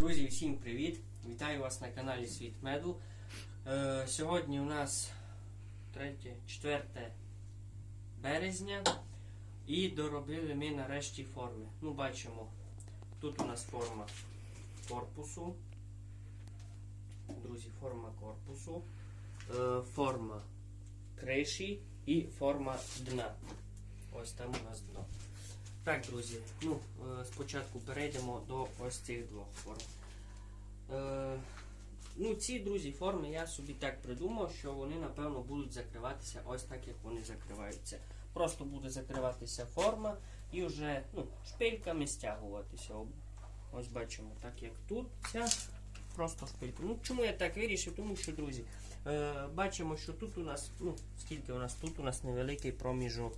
Друзі, всім привіт! Вітаю вас на каналі Світ Меду. Е, сьогодні у нас 3, 4 березня і доробили ми нарешті форми. Ну, бачимо, тут у нас форма корпусу. Друзі, форма корпусу, е, форма криші і форма дна. Ось там у нас дно. Так, друзі, ну, е, спочатку перейдемо до ось цих двох форм. Е, ну, ці друзі форми я собі так придумав, що вони, напевно, будуть закриватися ось так, як вони закриваються. Просто буде закриватися форма і вже ну, шпильками стягуватися. Ось бачимо, так як тут ця просто шпилька. Ну, чому я так вирішив? Тому що, друзі, е, бачимо, що тут у нас, ну, скільки у нас тут у нас невеликий проміжок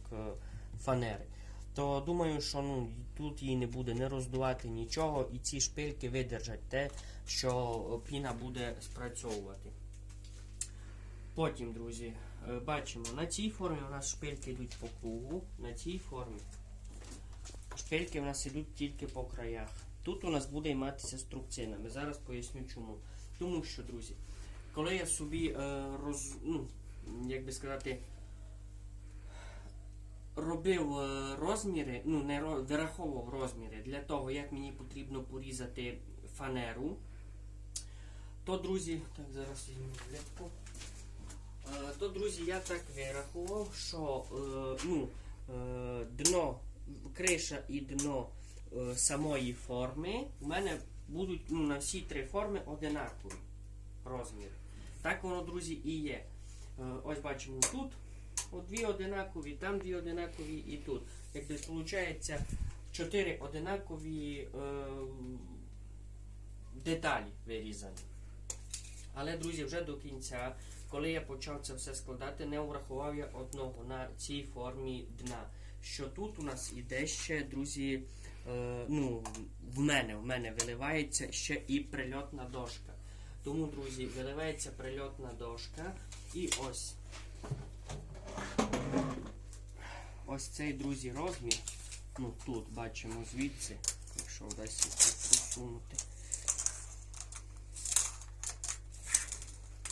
фанери то думаю, що ну, тут її не буде не роздувати нічого, і ці шпильки видержать те, що піна буде спрацьовувати. Потім, друзі, е, бачимо, на цій формі у нас шпильки йдуть по кругу, на цій формі шпильки у нас йдуть тільки по краях. Тут у нас буде йматися струбцинами. Зараз поясню чому. Тому що, друзі, коли я собі е, роз, ну, як би сказати, робив е, розміри, ну не вираховував розміри для того, як мені потрібно порізати фанеру, то, друзі, так, зараз візьму. Е, То, друзі, я так вирахував, що е, ну, дно, криша і дно самої форми у мене будуть ну, на всі три форми одинакові розміри. Так воно, друзі, і є. Ось бачимо тут Дві одинакові, там дві одинакові і тут. Якби виходить чотири одинакові е, деталі вирізані. Але, друзі, вже до кінця, коли я почав це все складати, не врахував я одного на цій формі дна. Що тут у нас іде ще, друзі, е, ну, в мене, в мене виливається ще і прильотна дошка. Тому, друзі, виливається прильотна дошка. І ось ось цей, друзі, розмір. Ну тут бачимо звідси, якщо вдасться просунути.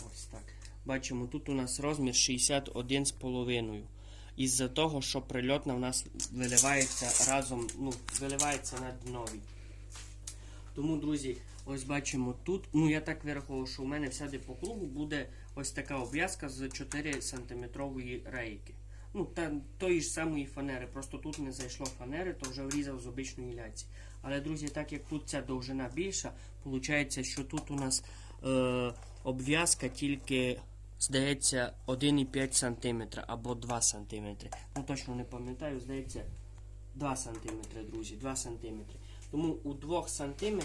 Ось так. Бачимо, тут у нас розмір 61,5. Із-за того, що прильотна в нас виливається разом, ну, виливається на днові. Тому, друзі, ось бачимо тут. Ну, я так вирахував, що у мене всяде по кругу буде ось така обв'язка з 4 см рейки. Ну, та, тої ж самої фанери. Просто тут не зайшло фанери, то вже врізав з обичної ляці. Але, друзі, так як тут ця довжина більша, виходить, що тут у нас е, обв'язка тільки, здається, 1,5 см або 2 см. Ну, точно не пам'ятаю, здається, 2 см, друзі, 2 см. Тому у 2 см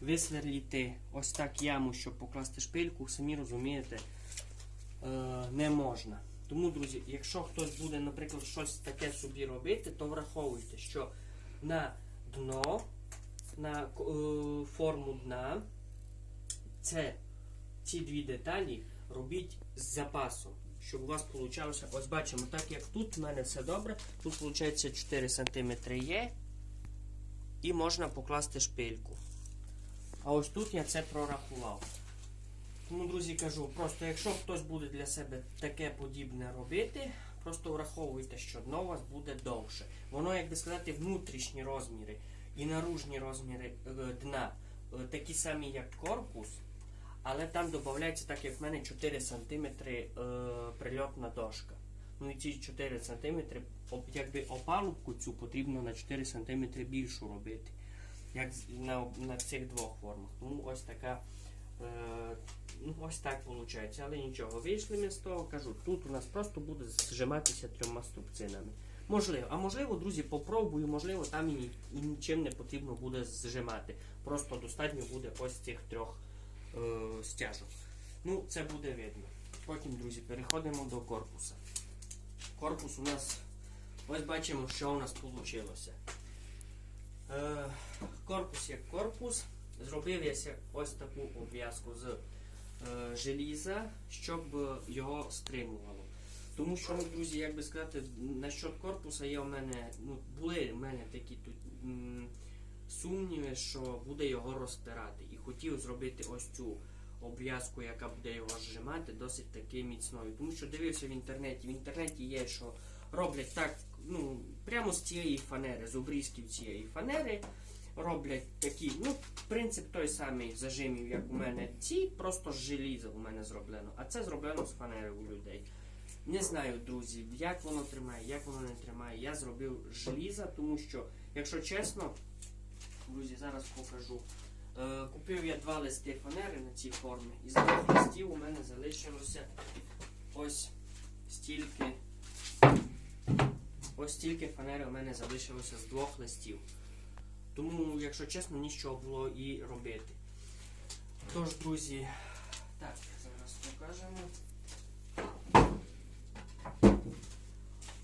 висверліти ось так яму, щоб покласти шпильку, самі розумієте, е, не можна. Тому, друзі, якщо хтось буде, наприклад, щось таке собі робити, то враховуйте, що на дно, на е, форму дна, це ці дві деталі робіть з запасом, щоб у вас вийшло, ось бачимо, так як тут в мене все добре, тут виходить 4 см є, і можна покласти шпильку. А ось тут я це прорахував. Тому, друзі, кажу, просто якщо хтось буде для себе таке подібне робити, просто враховуйте, що дно у вас буде довше. Воно, як би сказати, внутрішні розміри і наружні розміри е, дна е, такі самі, як корпус, але там додається, так як в мене 4 см е, прильотна дошка. Ну і ці 4 см, якби опалубку цю потрібно на 4 см більшу робити, як на, на цих двох формах. Тому ось така. Е, ну, ось так виходить, але нічого. Вийшли ми з того, кажу, тут у нас просто буде зжиматися трьома струбцинами. Можливо, а можливо, друзі, попробую, можливо, там і, і нічим не потрібно буде зжимати. Просто достатньо буде ось цих трьох е, стяжок. Ну, це буде видно. Потім, друзі, переходимо до корпуса. Корпус у нас, ось бачимо, що у нас вийшло. Е, корпус як корпус. Зробив я ось таку обв'язку з е, желіза, щоб е, його стримувало. Тому що, ну, друзі, як би сказати, насчет корпуса є у мене, ну, були у мене такі тут сумніви, що буде його розпирати. І хотів зробити ось цю обв'язку, яка буде його зжимати, досить таки міцною. Тому що дивився в інтернеті. В інтернеті є, що роблять так, ну, прямо з цієї фанери, з обрізків цієї фанери. Роблять такі, ну, принцип той самий зажимів, як у мене. Ці просто з желіза у мене зроблено, а це зроблено з фанери у людей. Не знаю, друзі, як воно тримає, як воно не тримає. Я зробив желіза, тому що, якщо чесно, друзі, зараз покажу. Е, купив я два листи фанери на цій формі. І з двох листів у мене залишилося ось стільки. Ось стільки фанери у мене залишилося з двох листів. Тому, якщо чесно, нічого було і робити. Тож, друзі, так, зараз покажемо.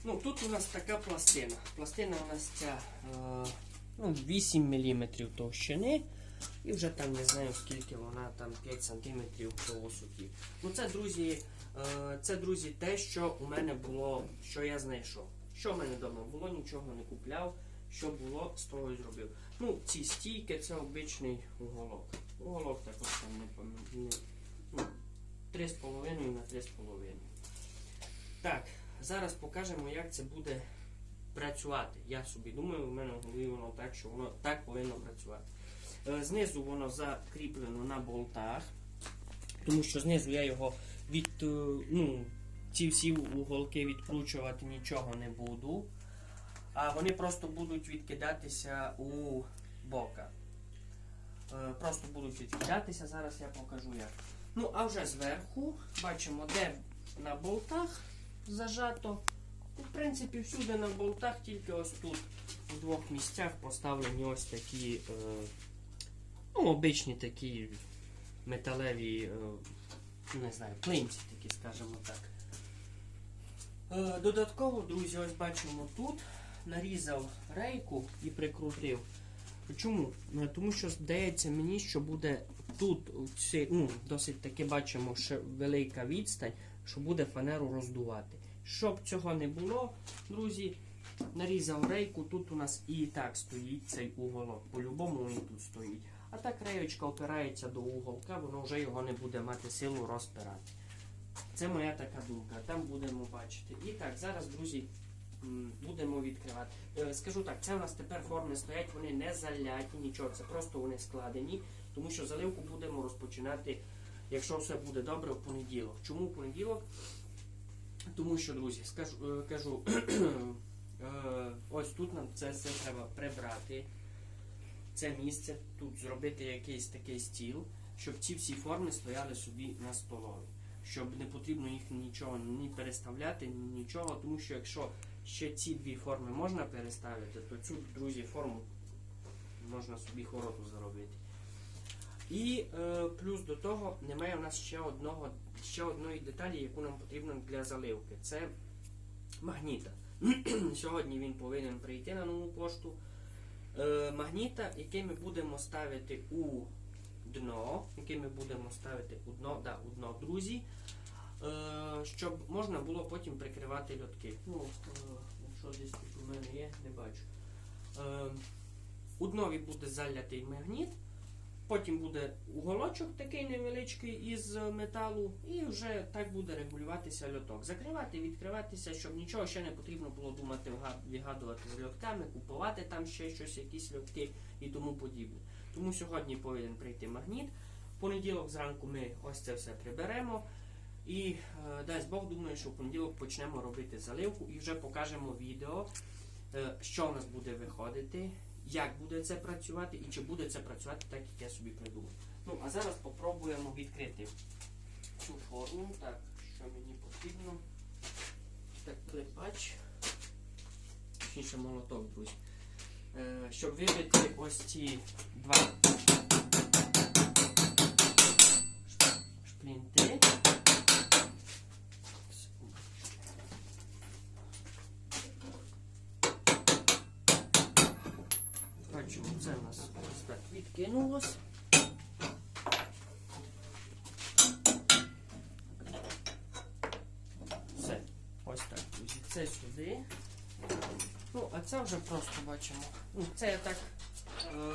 Ну, тут у нас така пластина. Пластина у нас ця е, ну, 8 мм товщини. І вже там не знаю скільки вона там 5 см по висоті. Ну це, друзі, е, це, друзі, те, що у мене було, що я знайшов. Що в мене вдома було, нічого не купляв. Що було, з того зробив. Ну, ці стійки це обичний уголок. Уголок також там не пам'ятаю. Ну, 3,5 на 3,5. Так, зараз покажемо, як це буде працювати. Я собі думаю, мене в голові воно так, що воно так повинно працювати. Е, Знизу воно закріплено на болтах, тому що знизу я його від, е, ну, ці всі уголки відкручувати нічого не буду. А вони просто будуть відкидатися у бока. Е, Просто будуть відкидатися, зараз я покажу як. Ну, а вже зверху бачимо, де на болтах зажато. В принципі, всюди на болтах, тільки ось тут в двох місцях поставлені ось такі е, ну, обичні такі металеві, е, не знаю, клинці такі, скажімо так. Додатково, друзі, ось бачимо тут нарізав рейку і прикрутив. Чому? Е, Тому що здається мені, що буде тут ну, досить таки бачимо, що велика відстань, що буде фанеру роздувати. Щоб цього не було, друзі, нарізав рейку, тут у нас і так стоїть цей уголок. По-любому він тут стоїть. А так рейочка опирається до уголка, воно вже його не буде мати силу розпирати. Це моя така думка. Там будемо бачити. І так, зараз, друзі, будемо відкривати. Е, Скажу так, це у нас тепер форми стоять, вони не заляті, нічого, це просто вони складені, тому що заливку будемо розпочинати, якщо все буде добре, в понеділок. Чому в понеділок? Тому що, друзі, скажу, е, кажу, е, ось тут нам це все треба прибрати. Це місце, тут зробити якийсь такий стіл, щоб ці всі форми стояли собі на столові. Щоб не потрібно їх нічого ні переставляти, нічого, тому що якщо ще ці дві форми можна переставити, то цю, друзі, форму можна собі хороту заробити. І е, плюс до того немає у нас ще одного, ще одної деталі, яку нам потрібно для заливки. Це магніта. Сьогодні він повинен прийти на нову пошту. Е, магніта, який ми будемо ставити у дно, який ми будемо ставити у дно, да, у дно, друзі, щоб можна було потім прикривати льотки. Ну, е, якщо десь тут у мене є, не бачу. Е, у днові буде залятий магніт, потім буде уголочок такий невеличкий із металу, і вже так буде регулюватися льоток. Закривати, відкриватися, щоб нічого ще не потрібно було думати, вигадувати з льотками, купувати там ще щось, якісь льотки і тому подібне. Тому сьогодні повинен прийти магніт. В понеділок зранку ми ось це все приберемо. І е, дасть Бог, думаю, що в понеділок почнемо робити заливку і вже покажемо відео, е, що у нас буде виходити, як буде це працювати і чи буде це працювати так, як я собі придумав. Ну, а зараз попробуємо відкрити цю форму. Так, що мені потрібно. Так, клепач. Точніше молоток, друзі. Е, щоб вибити ось ці два шплінти. Бачимо, це у нас ось так. Все, ось так. Це сюди. Ну, а це вже просто бачимо. Ну, це я так е,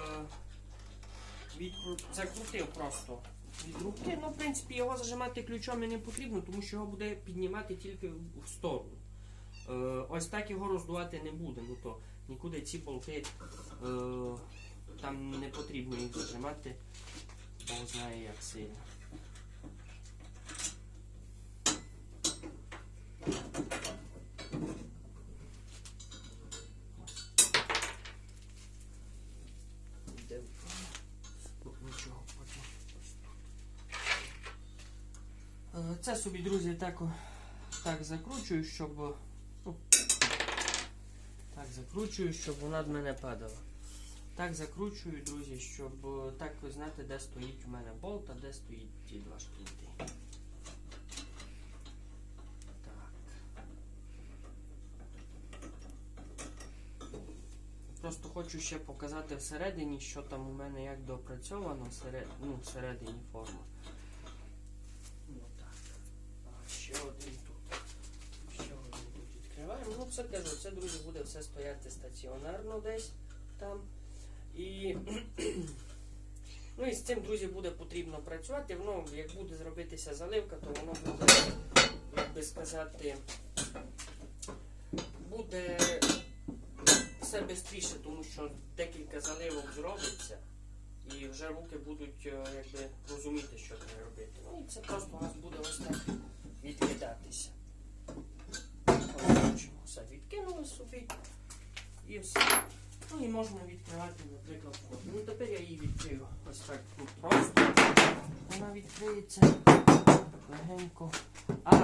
відкру... закрутив просто від руки. Ну, в принципі, його зажимати ключом і не потрібно, тому що його буде піднімати тільки в сторону. Е, ось так його роздувати не буде. Ну то нікуди ці болти е, там не потрібно їх зажимати, бо знає як сильно. Е, Це собі, друзі, так, так закручую, щоб. Так закручую, щоб вона від мене падала. Так закручую, друзі, щоб е, так ви знаєте, де стоїть у мене болт, а де стоїть ті два шплінти. Так. Просто хочу ще показати всередині, що там у мене як допрацьовано всеред... ну, всередині форма. А ще один тут. Ще один тут. Ну, це кажу, це, друзі, буде все стояти стаціонарно десь там. І, ну, і з цим, друзі, буде потрібно працювати. Воно, як буде зробитися заливка, то воно буде, як би сказати, буде все швидше, тому що декілька заливок зробиться. І вже руки будуть е, якби, розуміти, що треба робити. Ну і це просто у нас буде ось так відкидатися. Ось все відкинули собі і все. Ну і можна відкривати, наприклад, форму. Ну тепер я її відкрию ось так ну, просто. Вона відкриється легенько. А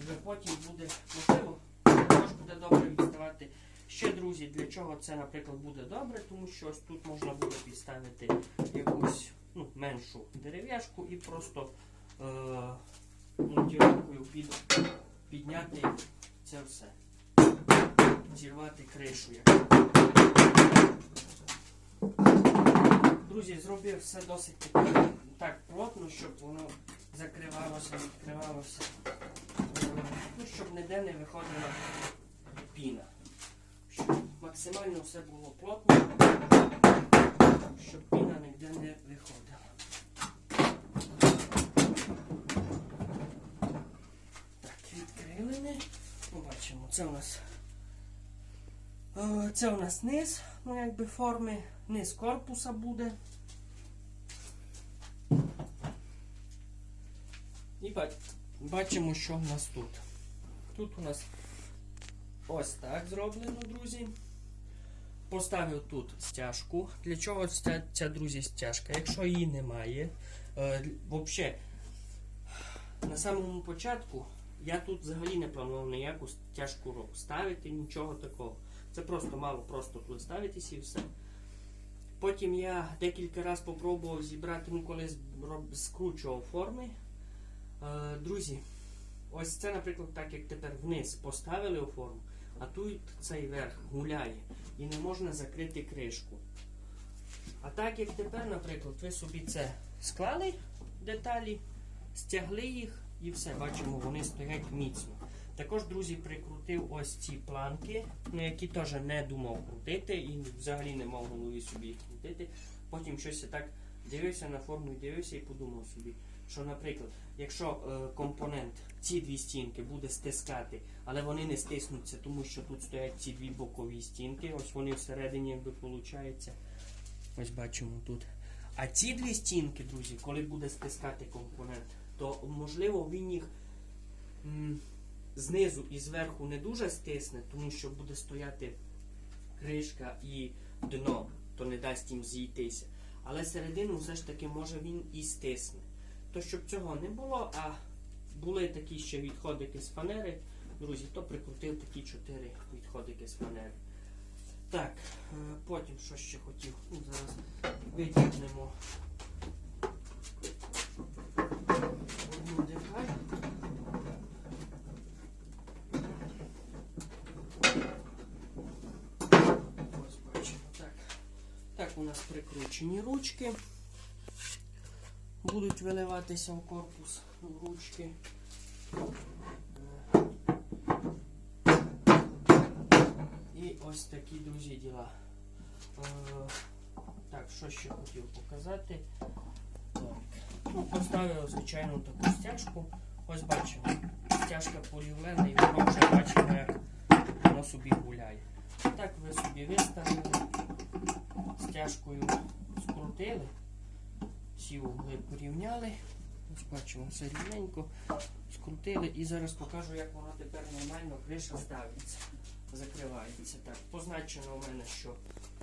вже потім буде можливо, також буде добре відставати. Ще, друзі, для чого це, наприклад, буде добре, тому що ось тут можна буде підставити якусь ну, меншу дерев'яшку і просто е, монтіровкою під, підняти це все. Зірвати кришу. Друзі, зробив все досить так плотно, щоб воно закривалося, відкривалося. Ну, щоб ніде не виходила піна. Щоб максимально все було плотно, щоб піна ніде не виходила. Так, відкрили. Побачимо, це у нас. Е, Це у нас низ, ну якби форми, низ корпуса буде. І бачимо, що в нас тут. Тут у нас ось так зроблено, друзі. Поставив тут стяжку. Для чого ця, ця друзі, стяжка? Якщо її немає, е, взагалі, на самому початку я тут взагалі не планував ніяку стяжку ставити, нічого такого. Це просто мало просто тут ставитись і все. Потім я декілька разів спробував зібрати, ну коли скручував форми. Е, друзі, ось це, наприклад, так як тепер вниз поставили у форму, а тут цей верх гуляє і не можна закрити кришку. А так як тепер, наприклад, ви собі це склали деталі, стягли їх і все, бачимо, вони стоять міцно. Також, друзі, прикрутив ось ці планки, ну, які теж не думав крутити і взагалі не мав голові собі їх крутити. Потім щось я так дивився на форму і дивився і подумав собі, що, наприклад, якщо е, компонент ці дві стінки буде стискати, але вони не стиснуться, тому що тут стоять ці дві бокові стінки, ось вони всередині якби виходить. Ось бачимо тут. А ці дві стінки, друзі, коли буде стискати компонент, то можливо він їх знизу і зверху не дуже стисне, тому що буде стояти кришка і дно, то не дасть їм зійтися. Але середину все ж таки може він і стисне. То щоб цього не було, а були такі ще відходики з фанери, друзі, то прикрутив такі чотири відходики з фанери. Так, е, потім що ще хотів. Ну, зараз витягнемо одну деталь. Ось бачимо. Так. так у нас прикручені ручки. Будуть виливатися в корпус ручки. І ось такі, друзі, діла. Е, так, що ще хотів показати. Ну, поставив, звичайно, таку стяжку. Ось бачимо, стяжка порівнена і воно вже бачимо, як воно собі гуляє. Так ви собі виставили, стяжкою скрутили, всі угли порівняли. Ось бачимо, все рівненько скрутили і зараз покажу, як воно тепер нормально криша ставиться, закривається. Так, позначено у мене, що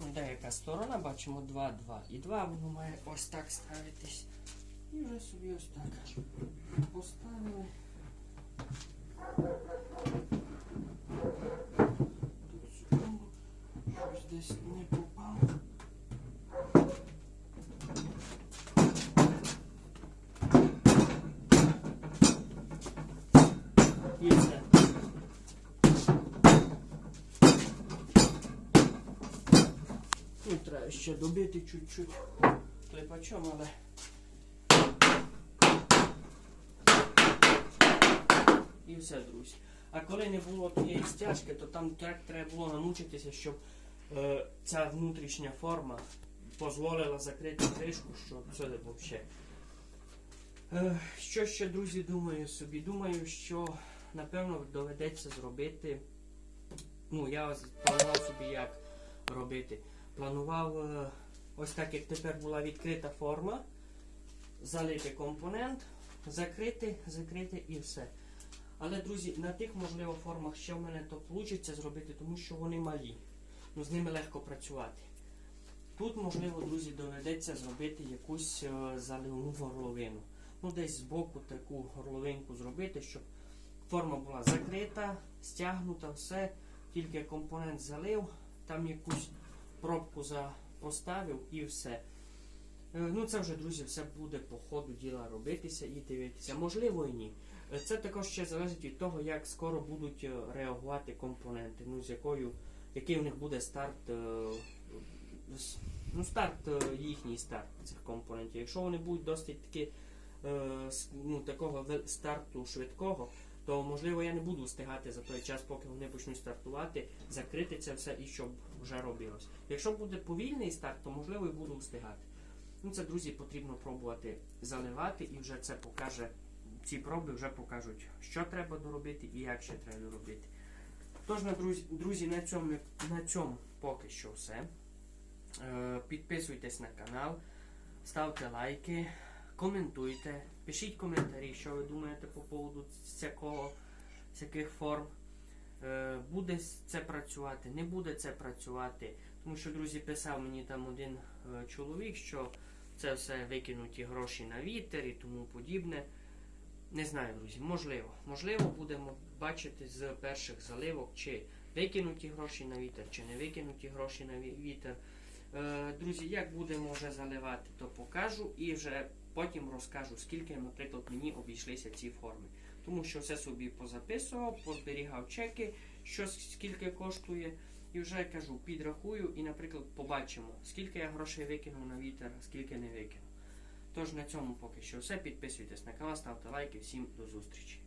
ну, деяка сторона, бачимо 2, 2 і 2, воно має ось так ставитись. І вже собі ось так поставили. Щось десь не попав. І все. Ну, треба ще добити чуть-чуть клепачом, але. І все, друзі. А коли не було тієї стяжки, то там так треба було намучитися, щоб е, ця внутрішня форма дозволила закрити кришку, що це взагалі. Е, що ще, друзі, думаю собі? Думаю, що напевно доведеться зробити. Ну, я планував собі як робити. Планував е, ось так, як тепер була відкрита форма, залити компонент, закрити, закрити і все. Але, друзі, на тих, можливо, формах ще в мене то вийде зробити, тому що вони малі. Ну, з ними легко працювати. Тут, можливо, друзі, доведеться зробити якусь е, заливну горловину. Ну, десь збоку таку горловинку зробити, щоб форма була закрита, стягнута, все. Тільки компонент залив, там якусь пробку за, поставив і все. Е, Ну, це вже, друзі, все буде по ходу діла робитися і дивитися. Можливо і ні. Е, Це також ще залежить від того, як скоро будуть е, реагувати компоненти, ну, з якою, який у них буде старт, ну, старт, їхній старт цих компонентів. Якщо вони будуть досить таки ну, такого старту швидкого, то можливо я не буду встигати за той час, поки вони почнуть стартувати, закрити це все і щоб вже робилось. Якщо буде повільний старт, то можливо і буду встигати. Ну, це, друзі, потрібно пробувати заливати і вже це покаже. Ці проби вже покажуть, що треба доробити і як ще треба доробити. Тож, друзі, на цьому, на цьому поки що все. Е, Підписуйтесь на канал, ставте лайки, коментуйте, пишіть коментарі, що ви думаєте по поводу всякого, всяких форм. Е, Буде це працювати, не буде це працювати. Тому що, друзі, писав мені там один е, чоловік, що це все викинуті гроші на вітер і тому подібне. Не знаю, друзі, можливо. Можливо, будемо бачити з перших заливок, чи викинуті гроші на вітер, чи не викинуті гроші на вітер. Е, друзі, як будемо вже заливати, то покажу і вже потім розкажу, скільки, наприклад, мені обійшлися ці форми. Тому що все собі позаписував, позберігав чеки, що скільки коштує. І вже кажу, підрахую і, наприклад, побачимо, скільки я грошей викинув на вітер, скільки не викинув. Тож на цьому поки що все. Підписуйтесь на канал, ставте лайки. Всім до зустрічі.